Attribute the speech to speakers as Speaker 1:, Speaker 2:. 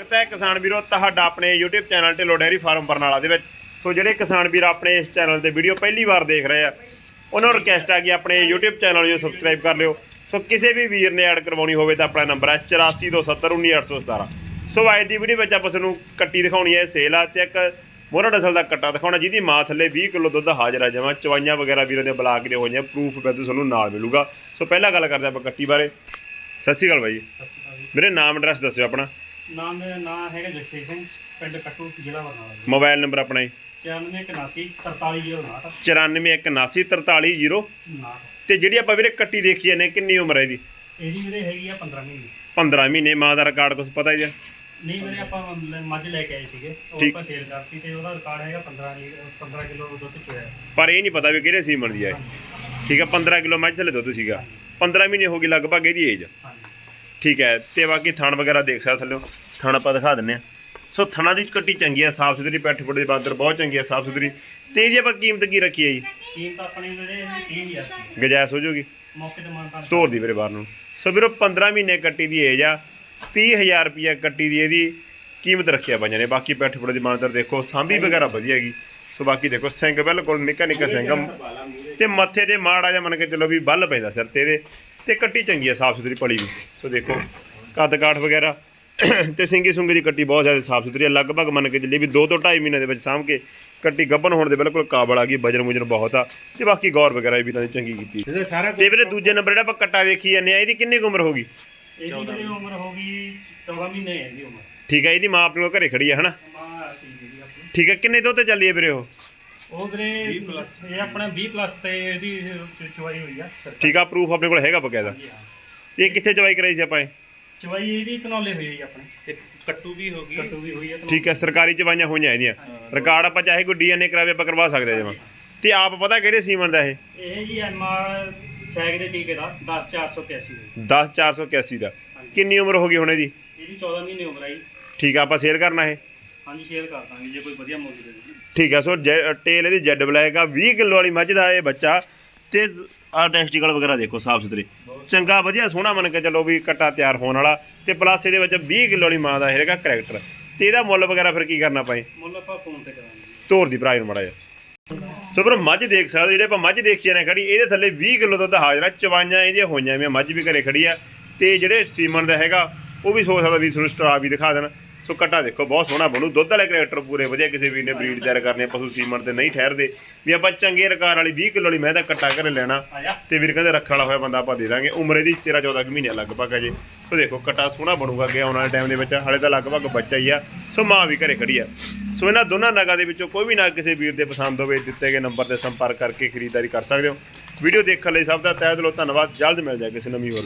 Speaker 1: ਸਵਾਗਤ ਹੈ ਕਿਸਾਨ ਵੀਰੋ ਤੁਹਾਡਾ ਆਪਣੇ YouTube channel Dhillon dairy farm Barnala ਦੇ ਵਿੱਚ। ਸੋ ਜਿਹੜੇ ਕਿਸਾਨ ਵੀਰ ਆਪਣੇ ਇਸ ਚੈਨਲ ਤੇ ਵੀਡੀਓ ਪਹਿਲੀ ਵਾਰ ਦੇਖ ਰਹੇ ਆ ਉਹਨਾਂ ਨੂੰ ਰਿਕਵੈਸਟ ਆ ਕਿ ਆਪਣੇ YouTube ਚੈਨਲ ਨੂੰ ਸਬਸਕ੍ਰਾਈਬ ਕਰ ਲਿਓ। ਸੋ ਕਿਸੇ ਵੀ ਵੀਰ ਨੇ ਐਡ ਕਰਵਾਉਣੀ ਹੋਵੇ ਤਾਂ ਆਪਣਾ ਨੰਬਰ ਹੈ 8427191817 ਸੋ ਅੱਜ ਦੀ ਵੀਡੀਓ ਵਿੱਚ ਆਪਾਂ ਤੁਹਾਨੂੰ ਕੱਟੀ ਦਿਖਾਉਣੀ ਹੈ ਸੇਲ ਆ ਤੇ ਇੱਕ ਮੋਹਰਾ ਨਸਲ ਦਾ ਕੱਟਾ ਦਿਖਾਉਣਾ ਜਿਹਦੀ ਮਾਂ ਥੱਲੇ 20 ਕਿਲੋ ਦੁੱਧ ਹਾਜ਼ਰ ਆ ਜਮਾ ਚਵਾਈਆਂ ਵਗੈਰਾ ਵੀਰਾਂ ਦੇ ਬਲਾਕ ਦੇ ਹੋਈਆਂ ਪ੍ਰੂਫ ਵਿੱਚ ਤੁਹਾਨੂੰ ਨਾਲ ਮਿਲੂਗਾ। ਸੋ ਪਹਿਲਾਂ ਗੱਲ ਕਰਦੇ ਆਪਾਂ ਕੱਟੀ ਬਾਰੇ। ਸਤਿ ਸ਼੍ਰੀ ਅਕਾਲ ਜੀ। ਮੇਰੇ ਨਾਮ ਐਡਰੈਸ ਦੱਸਿਓ ਆਪਣਾ।
Speaker 2: ਨਾਮ ਮੇਰਾ ਨਾਮ ਹੈਗਾ ਜਗਸੀਰ ਸਿੰਘ ਪਿੰਡ ਕੱਟੂ ਜ਼ਿਲ੍ਹਾ ਬਰਨਾਲਾ ਜੀ।
Speaker 1: ਮੋਬਾਈਲ ਨੰਬਰ ਆਪਣਾ ਜੀ।
Speaker 2: 9481 43059
Speaker 1: 94194300
Speaker 2: 59
Speaker 1: ਤੇ ਜਿਹੜੀ ਆਪਾਂ ਵੀਰੇ ਕੱਟੀ ਦੇਖੀ ਜਾਂਦੇ ਕਿੰਨੀ ਉਮਰ ਹੈ ਇਹਦੀ?
Speaker 2: ਇਹਦੀ ਵੀਰੇ ਹੈਗੀ ਆ 15 ਮਹੀਨੇ।
Speaker 1: 15 ਮਹੀਨੇ ਮਾਂ ਦਾ ਰਿਕਾਰਡ ਕੁਝ ਪਤਾ ਹੀ ਆ
Speaker 2: ਨਹੀਂ ਵੀਰੇ ਆਪਾਂ ਲ- ਮੱਝ ਲੈ ਕੇ ਆਏ ਸੀਗੇ ਉਹ
Speaker 1: ਠੀਕ।
Speaker 2: ਆਪਾਂ ਸੇਲ ਕਰਤੀ ਤੇ ਉਹਦਾ ਰਿਕਾਰਡ ਹੈਗਾ 15 ਲੀ- 15 ਕਿਲੋ ਦੁੱਧ ਚੋਇਆ।
Speaker 1: ਪਰ ਇਹ ਨਹੀਂ ਪਤਾ ਵੀ ਕਿਹੜੇ ਸੀਮਨ ਦੀ ਹੈ ਠੀਕ ਹੈ 15 ਕਿਲੋ ਮੱਝ ਥੱਲੇ ਦੁੱਧ ਸੀਗਾ। 15 ਮਹੀਨੇ ਹੋ ਗਈ ਲਗਭਗ ਇਹਦੀ ਏਜ
Speaker 2: ਹਾਂਜੀ।
Speaker 1: ਠੀਕ ਹੈ ਤੇ ਬਾਕੀ ਥਣ ਵਗੈਰਾ ਦੇਖ ਸਕਦੇ ਥੱਲੇ। ਥਣ ਆਪਾਂ ਦਿਖਾ ਦਿੰਨੇ ਆ ਸੋ ਥਣਾ ਦੀ ਕੱਟੀ ਚੰਗੀ ਆ ਸਾਫ਼ ਸੁਥਰੀ ਪੈਠ ਪੁੱਟ ਦੇ ਬਾਂਦਰ ਬਹੁਤ ਚੰਗੀ ਆ ਸਾਫ਼ ਸੁਥਰੀ। ਤੇ ਇਹਦੀ ਆਪਾਂ ਕੀਮਤ ਕੀ ਰੱਖੀ ਹੈ ਜੀ?
Speaker 2: ਕੀਮਤ ਆਪਣੀ ਵੀਰੇ 30000 ਰੁਪਏ
Speaker 1: ਗਜਾਇਸ ਹੋ ਜਾਊਗੀ।
Speaker 2: ਮੌਕੇ ਤੇ ਮਾਨਤਾ
Speaker 1: ਤੋਰ ਦੀ ਵੀਰੇ ਬਾਹਰ ਨੂੰ। ਸੋ ਵੀਰੋ 15 ਮਹੀਨੇ ਕੱਟੀ ਦੀ ਏਜ ਆ 30000 ਰੁਪਿਆ ਕੱਟੀ ਦੀ ਇਹਦੀ ਕੀਮਤ ਰੱਖਿਆ ਪੰਜਾਂ ਨੇ ਬਾਕੀ ਪੈਠ ਪੁੱਟ ਦੀ ਬਾਂਦਰ ਦੇਖੋ ਸਾਂਭੀ ਵਗੈਰਾ ਵਧੀਆ ਹੈਗੀ। ਸੋ ਬਾਕੀ ਦੇਖੋ ਸਿੰਘ ਬਿਲਕੁਲ ਨਿੱਕਾ ਨਿੱਕਾ ਸਿੰਘ। ਤੇ ਮੱਥੇ ਤੇ ਮਾੜਾ ਜਿਹਾ ਮੰਨ ਕੇ ਚੱਲੋ ਵੀ ਬੱਲ ਪੈਂਦਾ ਸਿਰ ਤੇ ਇਹਦੇ। ਤੇ ਕੱਟੀ ਚੰਗੀ ਆ ਸਾਫ਼ ਸੁਥਰੀ ਪਲੀ ਵੀ। ਸੋ ਦੇਖੋ ਕੱਦ ਕਾਠ ਵਗੈਰਾ ਤੇ ਸਿੰਗੀ ਸੁੰਗੀ ਦੀ ਕੱਟੀ ਬਹੁਤ ਜ਼ਿਆਦਾ ਸਾਫ਼ ਸੁਥਰੀ ਆ। ਲਗਭਗ ਮੰਨ ਕੇ ਚੱਲੀ ਵੀ 2 ਤੋਂ 2.5 ਮਹੀਨੇ ਦੇ ਵਿੱਚ ਸਾਂਭ ਕੇ ਕੱਟੀ ਗੱਭਣ ਹੋਣ ਦੇ ਬਿਲਕੁਲ ਕਾਬਲ ਆ ਗਈ ਵਜਨ ਮੁਜਨ ਬਹੁਤ ਆ। ਤੇ ਬਾਕੀ ਗੌਰ ਵਗੈਰਾ ਵੀ ਇਹਨਾਂ ਦੀ ਚੰਗੀ ਕੀਤੀ।
Speaker 2: ਇਹਦੇ
Speaker 1: ਤੇ ਵੀਰੇ ਦੂਜੇ ਨੰਬਰ ਜਿਹੜਾ ਆਪਾਂ ਕੱਟਾ ਦੇਖੀ ਜਾਂਦੇ ਆ ਇਹਦੀ ਕਿੰਨੀ ਕੁ ਉਮਰ ਹੋਗੀ
Speaker 2: ਇਹਦੀ ਵੀਰੇ ਉਮਰ ਹੋ ਗਈ 14 ਮਹੀਨੇ ਹੈ ਇਹਦੀ ਉਮਰ।
Speaker 1: ਠੀਕ ਹੈ ਇਹਦੀ ਮਾਂ ਆਪਣੇ ਕੋਲ ਘਰੇ ਖੜੀ ਆ ਹਨਾ? ਠੀਕ ਹੈ ਕਿੰਨੇ ਦੁੱਧ ਤੇ ਚੱਲੀ ਹੈ ਵੀਰੇ ਉਹ?
Speaker 2: ਉਹ ਵੀਰੇ ਇਹ ਆਪਣਾ 20 ਪਲੱਸ ਤੇ ਇਹਦੀ ਚ- ਚਵਾਈ ਹੋਈ ਆ। ਸਰਕਾਰ
Speaker 1: ਠੀਕ ਆ ਪ੍ਰੂਫ ਆਪਣੇ ਕੋਲ ਹੈਗਾ ਬਕਾਇਦਾ।
Speaker 2: ਹਾਂ।
Speaker 1: ਇਹ ਕਿੱਥੇ ਚਵਾਈ ਕਰਾਈ ਸੀ ਆਪਾਂ ਇਹ?
Speaker 2: ਚਵਾਈ ਇਹਦੀ ਕਨੌਲੇ ਹੋਈ ਹੈ ਜੀ ਆਪਣੇ।
Speaker 3: ਤੇ ਕੱਟੂ ਵੀ ਹੋ ਗਈ।
Speaker 2: ਕੱਟੂ ਵੀ ਹੋਈ ਹੈ
Speaker 1: ਠੀਕ ਹੈ ਸਰਕਾਰੀ ਚਵਾਈਆਂ ਹੋਈਆਂ ਇਹਦੀਆਂ। ਰਿਕਾਰਡ ਆਪਾਂ ਚਾਹੇ ਕੋਈ ਡੀਐਨਏ ਕਰਾਵੇ ਆਪਾਂ ਕਰਵਾ ਸਕਦੇ ਜਮਾ। ਤੇ ਆਪ ਪਤਾ ਕਿਹੜੇ ਸੀਮਨ ਦਾ ਇਹ?
Speaker 2: ਇਹ ਜੀ ਐਮਆਰ ਸੈਗ ਦੇ ਟੀਕੇ ਦਾ 10481 ਦੇ।
Speaker 1: 10481 ਦਾ। ਕਿੰਨੀ ਉਮਰ ਹੋ ਗਈ ਹੁਣ ਇਹਦੀ?
Speaker 2: ਇਹਦੀ 14 ਮਹੀਨੇ ਉਮਰ ਆਈ
Speaker 1: ਠੀਕ ਆ ਆਪਾਂ ਸ਼ੇਅਰ ਕਰਨਾ ਇਹ?
Speaker 2: ਹਾਂਜੀ ਸ਼ੇਅਰ ਕਰ ਦਾਂਗੇ ਜੇ ਕੋਈ ਵਧੀਆ ਮੁੱਲ ਦੇ ਦੇ
Speaker 1: ਠੀਕ ਆ ਸੋ ਜੈ- ਟੇਲ ਇਹਦੀ ਜੈਡ ਬਲੈਕ ਆ 20 ਕਿਲੋ ਵਾਲੀ ਮੱਝ ਦਾ ਇਹ ਬੱਚਾ। ਤੇ ਆ ਟੈਸਟੀਕਲ ਵਗੈਰਾ ਦੇਖੋ ਸਾਫ਼ ਸੁਥਰੇ। ਚੰਗਾ ਵਧੀਆ ਸੋਹਣਾ ਮੰਨ ਕੇ ਚੱਲੋ ਵੀ ਕੱਟਾ ਤਿਆਰ ਹੋਣ ਵਾਲਾ। ਤੇ ਪਲੱਸ ਇਹਦੇ ਵਿੱਚ 20 ਕਿਲੋ ਵਾਲੀ ਮਾਂ ਦਾ ਹੈਗਾ ਕਰੈਕਟਰ ਤੇ ਇਹਦਾ ਮੁੱਲ ਵਗੈਰਾ ਫਿਰ ਕੀ ਕਰਨਾ ਪਾਏ
Speaker 2: ਮੁੱਲ ਆਪਾਂ ਫੋਨ ਤੇ ਕਰਾਂਗੇ
Speaker 1: ਤੋਰ ਦੀ ਭਰਾ ਨੂੰ ਮੜਾ ਜਾ ਸੋ ਫਿਰ ਮੱਝ ਦੇਖ ਸਕਦੇ ਹੋ, ਜਿਹੜੇ ਆਪਾਂ ਮੱਝ ਦੇਖੀ ਜਾਂਦੇ ਖੜੀ ਇਹਦੇ ਥੱਲੇ 20 ਕਿਲੋ ਦੁੱਧ ਹਾਜ਼ਰ ਆ। ਚਵਾਈਆਂ ਇਹਦੀਆਂ ਹੋਈਆਂ ਵੀ ਮੱਝ ਵੀ ਘਰੇ ਖੜੀ ਆ। ਤੇ ਜਿਹੜੇ ਸੀਮਨ ਦਾ ਹੈਗਾ ਉਹ ਵੀ ਸੋਚ ਸਕਦਾ ਵੀ ਤੁਹਾਨੂੰ ਸਟਰਾ ਵੀ ਦਿਖਾ ਦੇਣ। ਸੋ ਕੱਟਾ ਦੇਖੋ ਬਹੁਤ ਸੋਹਣਾ ਬਣੂ। ਦੁੱਧ ਵਾਲੇ ਕਰੈਕਟਰ ਪੂਰੇ ਵਧੀਆ ਕਿਸੇ ਵੀਰ ਨੇ ਬਰੀਡ ਤਿਆਰ ਕਰਨੇ ਪਸ਼ੂ ਸੀਮਨ ਤੇ ਨਹੀਂ ਠਹਿਰਦੇ। ਵੀ ਆਪਾਂ ਚੰਗੇ ਰਕਾਰ ਵਾਲੀ 20 ਕਿਲੋ ਵਾਲੀ ਮੈਂ ਦਾ ਕੱਟਾ ਘਰੇ ਲੈਣਾ।
Speaker 2: ਆ
Speaker 1: ਤੇ ਵੀਰ ਕਹਿੰਦੇ ਰੱਖਣ ਵਾਲਾ ਹੋਇਆ ਬੰਦਾ ਆਪਾਂ ਦੇ ਦਾਂਗੇ। ਉਮਰ ਇਹਦੀ 13 14 ਕੁ ਮਹੀਨੇ ਲਗਭਗ ਹੈ ਜੇ। ਸੋ ਦੇਖੋ ਕਟਾ ਸੋਹਣਾ ਬਣੂਗਾ ਅੱਗੇ ਆਉਣ ਵਾਲੇ ਟਾਈਮ ਦੇ ਵਿੱਚ। ਹਾਲੇ ਤਾਂ ਲਗਭਗ ਬੱਚਾ ਹੀ ਆ। ਸੋ ਮਾਂ ਵੀ ਘਰੇ ਖੜੀ ਆ। ਸੋ ਇਹਨਾਂ ਦੋਨਾਂ ਨਗਾਂ ਦੇ ਵਿੱਚੋਂ ਕੋਈ ਵੀ ਨਗ ਕਿਸੇ ਵੀਰ ਦੇ ਪਸੰਦ ਹੋਵੇ ਦਿੱਤੇ ਗਏ ਨੰਬਰ ਤੇ ਸੰਪਰਕ ਕਰਕੇ ਖਰੀਦਦਾਰੀ ਕਰ ਸਕਦੇ ਹੋ। ਵੀਡੀਓ ਦੇਖਣ ਲਈ ਸਭ ਦਾ ਤਹਿ ਦਿਲੋਂ ਧੰਨਵਾਦ। ਜਲਦ ਮਿਲ ਜਾਏ ਕਿਸੇ ਨਵੀਂ ਹੋਰ